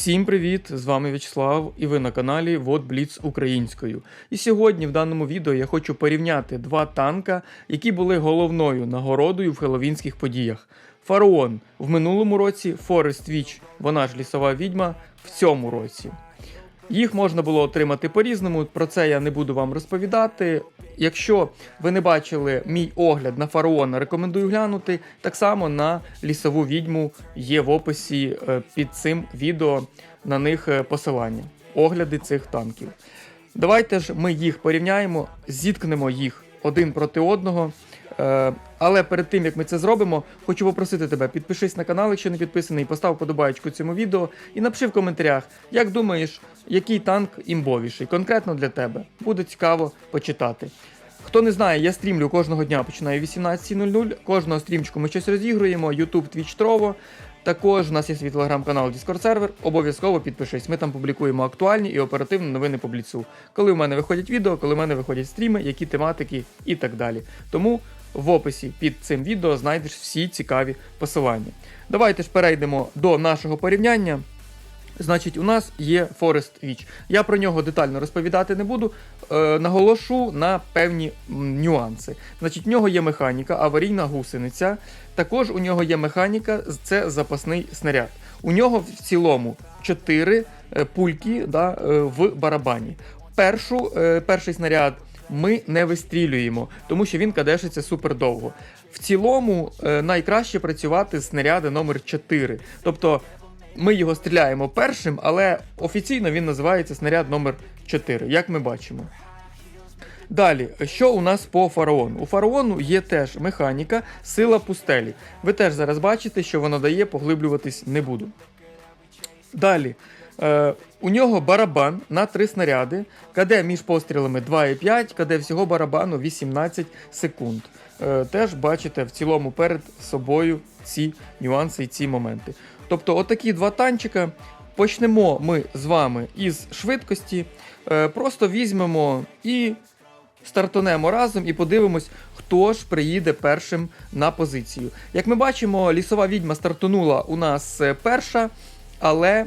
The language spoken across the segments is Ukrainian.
Всім привіт! З вами В'ячеслав і ви на каналі Вот Бліц українською. І сьогодні в даному відео я хочу порівняти два танка, які були головною нагородою в хеловінських подіях. Фараон в минулому році, Форест Віч, вона ж лісова відьма, в цьому році. Їх можна було отримати по-різному, про це я не буду вам розповідати. Якщо ви не бачили мій огляд на фараона, рекомендую глянути. Так само на лісову відьму є в описі е, під цим відео на них е, посилання, огляди цих танків. Давайте ж ми їх порівняємо, зіткнемо їх один проти одного. Е, Але перед тим як ми це зробимо, хочу попросити тебе, підпишись на канал, якщо не підписаний, постав подобаєчку цьому відео і напиши в коментарях, як думаєш, який танк імбовіший, конкретно для тебе. Буде цікаво почитати. Хто не знає, я стрімлю кожного дня починаю 18.00. Кожного стрімчику ми щось розігруємо. YouTube, Twitch, Trovo. Також у нас є свій телеграм-канал Discord сервер. Обов'язково підпишись. Ми там публікуємо актуальні і оперативні новини по бліцу. Коли в мене виходять відео, коли в мене виходять стріми, які тематики і так далі. Тому в описі під цим відео знайдеш всі цікаві посилання. Давайте ж перейдемо до нашого порівняння. Значить, у нас є Forest Witch. Я про нього детально розповідати не буду. Е, наголошу на певні нюанси. Значить, в нього є механіка, аварійна гусениця. Також у нього є механіка, це запасний снаряд. У нього в цілому 4 пульки да, е, в барабані. Першу, е, перший снаряд ми не вистрілюємо, тому що він кадешиться супер довго. В цілому е, найкраще працювати снаряди номер 4. Тобто ми його стріляємо першим, але офіційно він називається снаряд номер 4, як ми бачимо. Далі, що у нас по фараону? У фараону є теж механіка, сила пустелі. Ви теж зараз бачите, що вона дає, поглиблюватись не буду. Далі. Е, у нього барабан на 3 снаряди, КД між пострілами 2,5, КД всього барабану 18 секунд. Е, теж бачите в цілому перед собою ці нюанси і ці моменти. Тобто, отакі два танчика. Почнемо ми з вами із швидкості. Е, просто візьмемо і стартанемо разом і подивимось, хто ж приїде першим на позицію. Як ми бачимо, лісова відьма стартанула у нас перша, але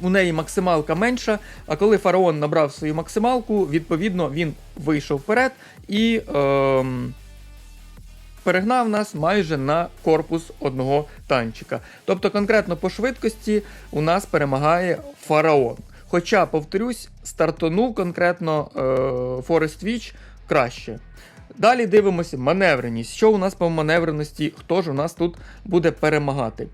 у неї максималка менша. А коли фараон набрав свою максималку, відповідно він вийшов вперед і. Е, Перегнав нас майже на корпус одного танчика. Тобто, конкретно по швидкості у нас перемагає фараон. Хоча, повторюсь, стартонув конкретно е, Forest Witch краще. Далі дивимося маневреність. Що у нас по маневреності, хто ж у нас тут буде перемагати?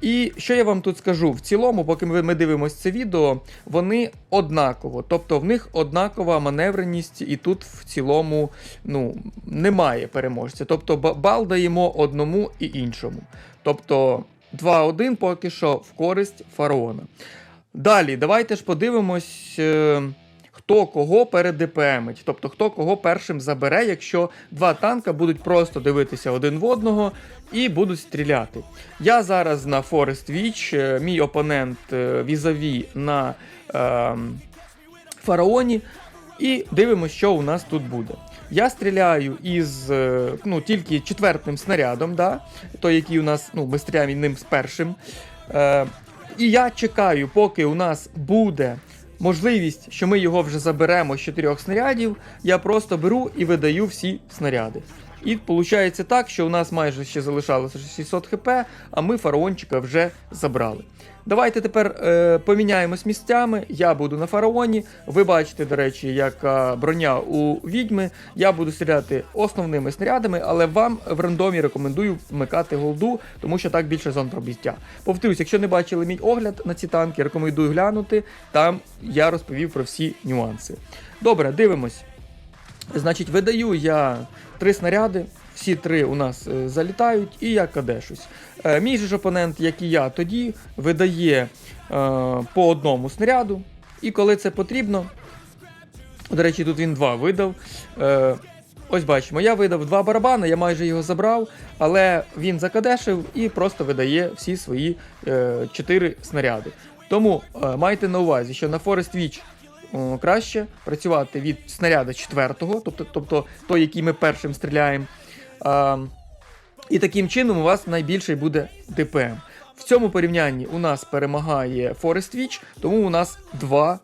І що я вам тут скажу? В цілому, поки ми, дивимося це відео, вони однаково. Тобто в них однакова маневреність, і тут в цілому ну, немає переможця. Тобто бал даємо одному і іншому. Тобто 2-1 поки що в користь фараона. Далі, давайте ж подивимось. Хто кого передепемить, тобто хто кого першим забере, якщо два танка будуть просто дивитися один в одного і будуть стріляти. Я зараз на Forest Witch, е, мій опонент е, візаві на е, фараоні, і дивимося, що у нас тут буде. Я стріляю із е, ну, тільки четвертим снарядом, да? той, який у нас, ну, ми стріляємо ним з першим. Е, і я чекаю, поки у нас буде можливість, що ми його вже заберемо з чотирьох снарядів, я просто беру і видаю всі снаряди. І виходить так, що у нас майже ще залишалося 600 хп, а ми фараончика вже забрали. Давайте тепер е, поміняємось місцями. Я буду на фараоні. Ви бачите, до речі, яка броня у відьми. Я буду стріляти основними снарядами, але вам в рандомі рекомендую вмикати голду, тому що так більше зон пробиття. Повторюсь, якщо не бачили мій огляд на ці танки, рекомендую глянути. Там я розповів про всі нюанси. Добре, дивимось. Значить, видаю я три снаряди. Всі три у нас е, залітають, і я кадешусь. Е, мій же ж опонент, як і я, тоді видає е, по одному снаряду. І коли це потрібно, до речі, тут він два видав. Ось бачимо, я видав два барабани, я майже його забрав, але він закадешив і просто видає всі свої чотири снаряди. Тому майте на увазі, що на Forest Witch о, краще працювати від снаряда четвертого, тобто, тобто той, який ми першим стріляємо. А, і таким чином у вас найбільший буде ДПМ. В цьому порівнянні у нас перемагає Forest Witch, тому у нас 2-2,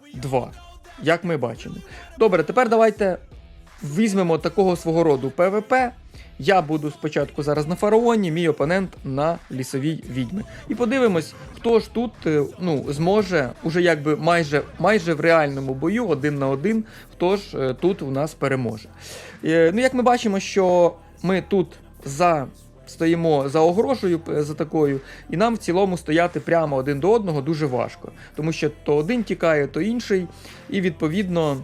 як ми бачимо. Добре, тепер давайте візьмемо такого свого роду ПВП. Я буду спочатку зараз на фараоні, мій опонент на лісовій відьми. І подивимось, хто ж тут е, ну, зможе уже якби майже, майже в реальному бою один на один, хто ж е, тут у нас переможе. Е, Ну, як ми бачимо, що ми тут за. Стоїмо за огрошою е, за такою, і нам в цілому стояти прямо один до одного дуже важко, тому що то один тікає, то інший, і відповідно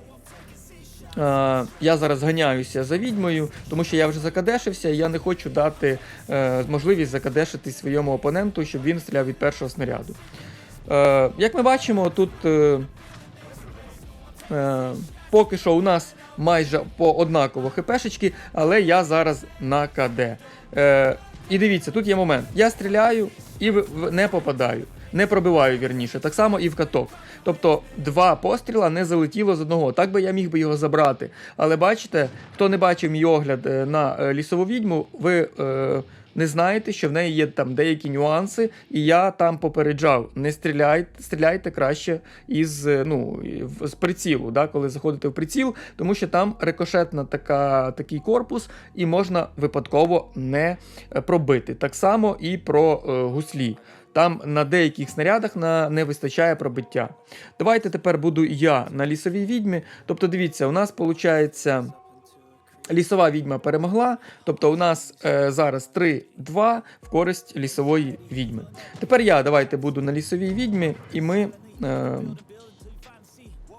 я зараз ганяюся за відьмою, тому що я вже закадешився, і я не хочу дати е, можливість закадешити своєму опоненту, щоб він стріляв від першого снаряду. Е, як ми бачимо, тут е, е, поки що у нас майже по однаково хпшечки, але я зараз на КД. Е, і дивіться, тут є момент. Я стріляю і не попадаю. Не пробиваю вірніше, так само і в каток. Тобто два постріла не залетіло з одного. Так би я міг би його забрати. Але бачите, хто не бачив мій огляд е, на е, лісову відьму, ви е, не знаєте, що в неї є там деякі нюанси, і я там попереджав: не стріляйте, стріляйте краще із е, ну, з прицілу, да, коли заходите в приціл, тому що там рикошетна така, такий корпус, і можна випадково не пробити. Так само і про е, гуслі. Там на деяких снарядах на, не вистачає пробиття. Давайте тепер буду я на лісовій відьмі. Тобто, дивіться, у нас виходить. Лісова відьма перемогла, тобто у нас е, зараз 3-2 в користь лісової відьми. Тепер я давайте буду на лісовій відьмі, і ми. Е,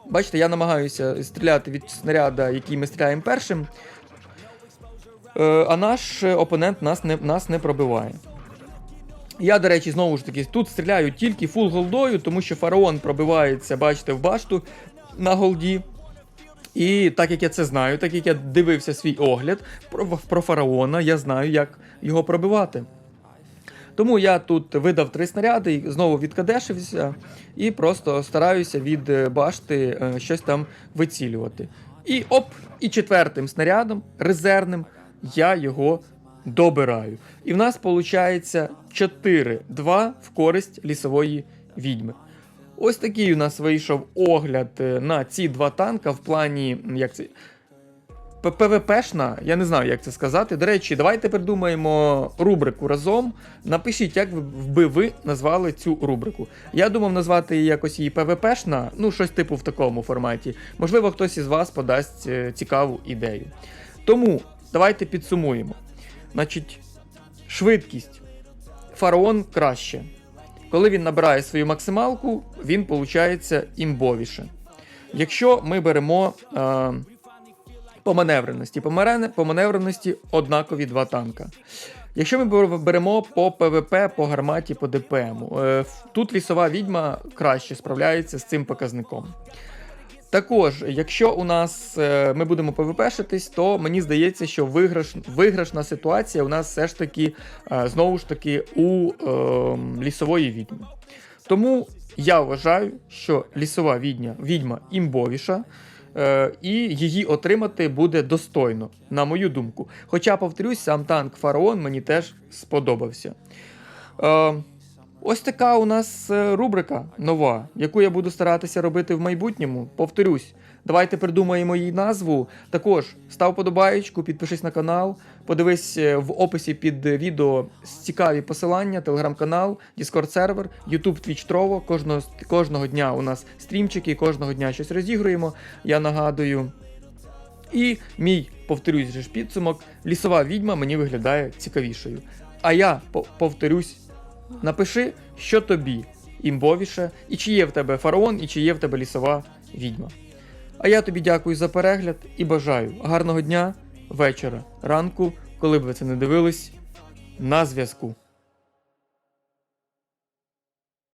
бачите, я намагаюся стріляти від снаряда, який ми стріляємо першим. Е, а наш опонент нас не, нас не пробиває. Я, до речі, знову ж таки, тут стріляю тільки фул голдою, тому що фараон пробивається, бачите, в башту на голді. І так як я це знаю, так як я дивився свій огляд про, про фараона, я знаю, як його пробивати. Тому я тут видав три снаряди, і знову відкадешився і просто стараюся від е, башти е, щось там вицілювати. І оп, і четвертим снарядом, резервним, я його добираю. І в нас виходить 4-2 в користь лісової відьми. Ось такий у нас вийшов огляд е, на ці два танка в плані. як це. ПВПшна, я не знаю, як це сказати. До речі, давайте придумаємо рубрику разом. Напишіть, як би ви назвали цю рубрику. Я думав назвати її якось її ПВПшна, ну щось типу в такому форматі. Можливо, хтось із вас подасть е, цікаву ідею. Тому давайте підсумуємо. Значить, швидкість. Фараон краще. Коли він набирає свою максималку, він виходить імбовіше. Якщо ми беремо е, по маневреності, по, маневреності однакові два танка. Якщо ми беремо по ПВП, по гарматі, по ДПМ, е, тут лісова відьма краще справляється з цим показником. Також, якщо у нас е, ми будемо ПВПшитись, то мені здається, що виграш, виграшна ситуація у нас все ж таки е, знову ж таки у е, лісової відьми. Тому я вважаю, що лісова відьма, відьма імбовіша, е, і її отримати буде достойно, на мою думку. Хоча, повторюсь, сам танк Фараон мені теж сподобався. Ось така у нас е, рубрика нова, яку я буду старатися робити в майбутньому. Повторюсь, давайте придумаємо їй назву. Також став подобаєчку, підпишись на канал, подивись е, в описі під відео цікаві посилання, телеграм-канал, Discord сервер, YouTube, Twitch, Trovo. Кожного, кожного дня у нас стрімчики, кожного дня щось розігруємо. Я нагадую. І мій, повторюсь же ж підсумок, лісова відьма мені виглядає цікавішою. А я повторюсь, напиши, що тобі імбовіше, і чи є в тебе фараон, і чи є в тебе лісова відьма. А я тобі дякую за перегляд і бажаю гарного дня, вечора, ранку, коли б ви це не дивились, на зв'язку.